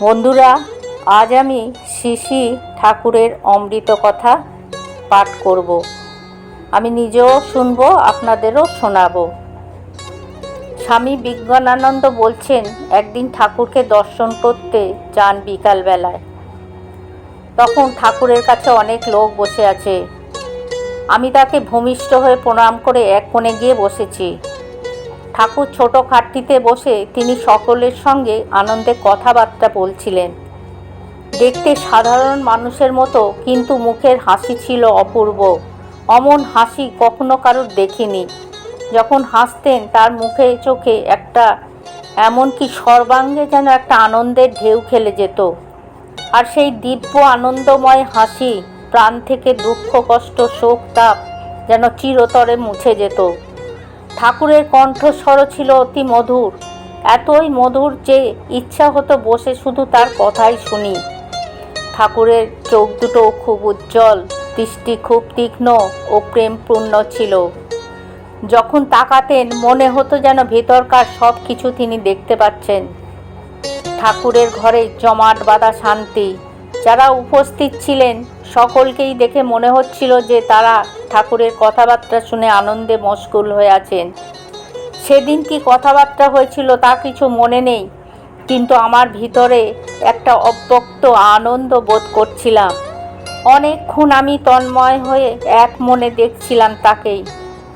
বন্ধুরা, আজ আমি শিশি ঠাকুরের অমৃত কথা পাঠ করব। আমি নিজেও শুনব, আপনাদেরও শোনাবো। স্বামী বিজ্ঞানানন্দ বলছেন, একদিন ঠাকুরকে দর্শন করতে যান বিকালবেলায়। তখন ঠাকুরের কাছে অনেক লোক বসে আছে। আমি তাকে ভূমিষ্ঠ হয়ে প্রণাম করে এক কোণে গিয়ে বসেছি। ঠাকুর ছোট খাটটিতে বসে তিনি সকলের সঙ্গে আনন্দে কথাবার্তা বলছিলেন। দেখতে সাধারণ মানুষের মতো, কিন্তু মুখের হাসি ছিল অপূর্ব। অমন হাসি কখনো কারোর দেখিনি। যখন হাসতেন, তার মুখে চোখে একটা, এমনকি সর্বাঙ্গে যেন একটা আনন্দের ঢেউ খেলে যেত। আর সেই দিব্য আনন্দময় হাসি, প্রাণ থেকে দুঃখ, কষ্ট, শোক, তাপ যেন চিরতরে মুছে যেত। ঠাকুরের কণ্ঠস্বরও ছিল অতি মধুর। এতই মধুর যে ইচ্ছা হতো বসে শুধু তার কথাই শুনি। ঠাকুরের চোখ দুটো খুব উজ্জ্বল, দৃষ্টি খুব তীক্ষ্ণ ও প্রেমপূর্ণ ছিল। যখন তাকাতেন, মনে হতো যেন ভেতরকার সব কিছু তিনি দেখতে পাচ্ছেন। ঠাকুরের ঘরে জমাট বাঁধা শান্তি যারা উপস্থিত ছিলেন, সকলকেই দেখে মনে হচ্ছিল যে তারা ঠাকুরের কথাবার্তা শুনে আনন্দে মশগুল হয়ে আছেন। সেদিন কি কথাবার্তা হয়েছিল তা কিছু মনে নেই, কিন্তু আমার ভিতরে একটা অব্যক্ত আনন্দ বোধ করছিলাম। অনেকক্ষণ আমি তন্ময় হয়ে এক মনে দেখছিলাম তাকেই।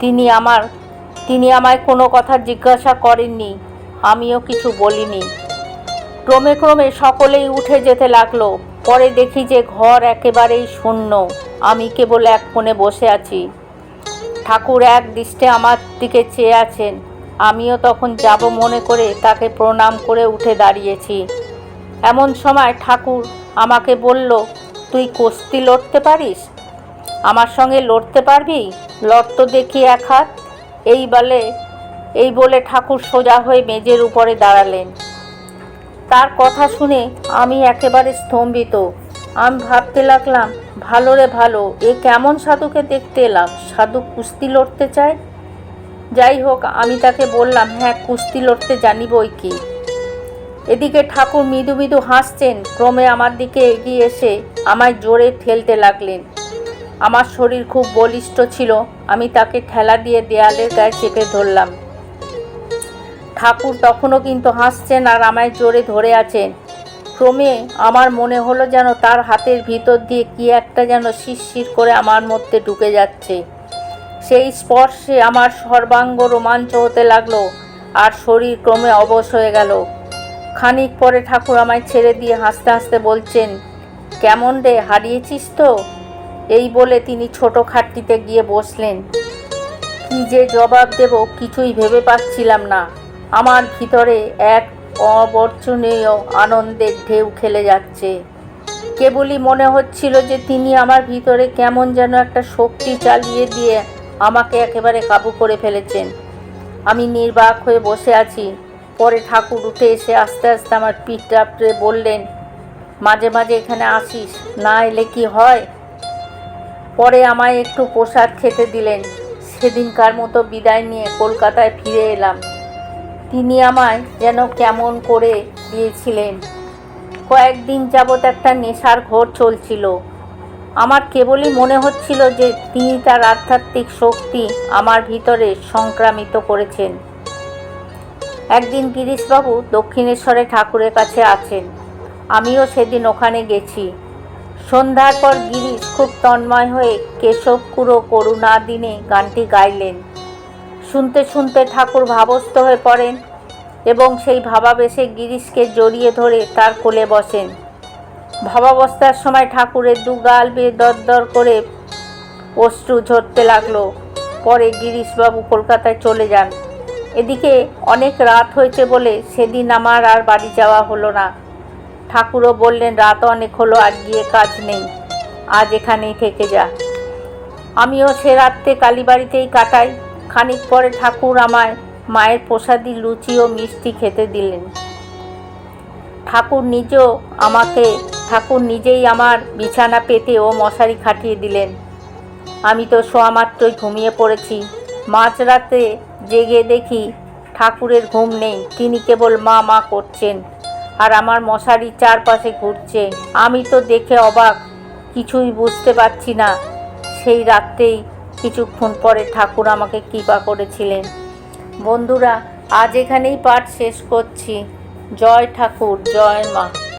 তিনি আমার, তিনি আমায় কোনো কথা জিজ্ঞাসা করেননি, আমিও কিছু বলিনি। ক্রমে ক্রমে সকলেই উঠে যেতে লাগল। পরে দেখি যে ঘর একেবারেই শূন্য। আমি কেবল এক কোণে বসে আছি। ঠাকুর এক দৃষ্টে আমার দিকে চেয়ে আছেন। আমিও তখন যাব মনে করে তাকে প্রণাম করে উঠে দাঁড়িয়েছি। এমন সময় ঠাকুর আমাকে বলল, তুই কুস্তি লড়তে পারিস? আমার সঙ্গে লড়তে পারবি? লড় তো দেখি এক হাত। এই বলে এই বলে ঠাকুর সোজা হয়ে মেজের উপরে দাঁড়ালেন। তার কথা শুনে আমি একেবারে স্তম্ভিত। আমি ভাবতে লাগলাম, ভালো রে ভালো, এ কেমন সাধুকে দেখতে এলাম? সাধু কুস্তি লড়তে চায়? যাই হোক, আমি তাকে বললাম হ্যাঁ কুস্তি লড়তে জানি বই কি? এদিকে ঠাকুর মৃদু মৃদু হাসছেন, ক্রমে আমার দিকে এগিয়ে এসে আমায় জোরে ঠেলতে লাগলেন। আমার শরীর খুব বলিষ্ঠ ছিল, আমি তাকে ঠেলা দিয়ে দেয়ালের গায়ে চেপে ধরলাম। ঠাকুর তখনও কিন্তু হাসছেন আর আমায় জোরে ধরে আছেন। ক্রমে আমার মনে হলো যেন তার হাতের ভিতর দিয়ে কি একটা যেন শিরশির করে আমার মধ্যে ঢুকে যাচ্ছে। সেই স্পর্শে আমার সর্বাঙ্গ রোমাঞ্চ হতে লাগল আর শরীর ক্রমে অবশ হয়ে গেল। খানিক পরে ঠাকুর আমায় ছেড়ে দিয়ে হাসতে হাসতে বলছেন, কেমন রে, হারিয়েছিস তো? এই বলে তিনি ছোট খাটটিতে গিয়ে বসলেন। কি যে জবাব দেব কিছুই ভেবে পাচ্ছিলাম না। আমার ভিতরে এক অবর্জনীয় আনন্দের ঢেউ খেলে যাচ্ছে। কেবলই মনে হচ্ছিল যে তিনি আমার ভিতরে কেমন যেন একটা শক্তি চালিয়ে দিয়ে আমাকে একেবারে কাবু করে ফেলেছেন। আমি নির্বাক হয়ে বসে আছি। পরে ঠাকুর উঠে এসে আস্তে আস্তে আমার পিঠ বললেন, মাঝে মাঝে এখানে আসিস, না এলে কি হয়? পরে আমায় একটু প্রসাদ খেতে দিলেন। সেদিনকার মতো বিদায় নিয়ে কলকাতায় ফিরে এলাম। তিনি আমায় যেন কেমন করে দিয়েছিলেন। কয়েকদিন যাবৎ একটা নেশার ঘোর চলছিল। আমার কেবলই মনে হচ্ছিল যে তিনি তার আধ্যাত্মিক শক্তি আমার ভিতরে সংক্রামিত করেছেন। একদিন গিরিশবাবু দক্ষিণেশ্বরে ঠাকুরের কাছে আছেন। আমিও সেদিন ওখানে গেছি। সন্ধ্যার পর গিরিশ খুব তন্ময় হয়ে কেশব কুড়ো করুণা দিনে গানটি গাইলেন। শুনতে শুনতে ঠাকুর ভাবস্থ হয়ে পড়েন এবং সেই ভাবাবেশে গিরিশকে জড়িয়ে ধরে তার কোলে বসেন। ভাবাবস্থার সময় ঠাকুরের দু গাল বেয়ে দরদর করে অশ্রু ঝরতে লাগল। পরে গিরিশবাবু কলকাতায় চলে যান। এদিকে অনেক রাত হয়েছে বলে সেদিন আমার আর বাড়ি যাওয়া হলো না। ঠাকুরও বললেন, রাত অনেক হলো আর গিয়ে কাজ নেই। আজ এখানেই থেকে যা। আমিও সে রাত্রে কালীবাড়িতেই কাটাই। খানিক পরে ঠাকুর আমায় মায়ের প্রসাদি লুচি ও মিষ্টি খেতে দিলেন। ঠাকুর নিজেও আমাকে, ঠাকুর নিজেই আমার বিছানা পেতে ও মশারি খাটিয়ে দিলেন। আমি তো শোয়া মাত্রই ঘুমিয়ে পড়েছি। মাঝরাতে জেগে দেখি ঠাকুরের ঘুম নেই। তিনি কেবল মা মা করছেন আর আমার মশারি চারপাশে ঘুরছে। আমি তো দেখে অবাক, কিছুই বুঝতে পারছি না। সেই রাত্রেই কিছুক্ষণ পরে ঠাকুর আমাকে কৃপা করেছিলেন। বন্ধুরা, আজ এখানেই পাঠ শেষ করছি। জয় ঠাকুর, জয় মা।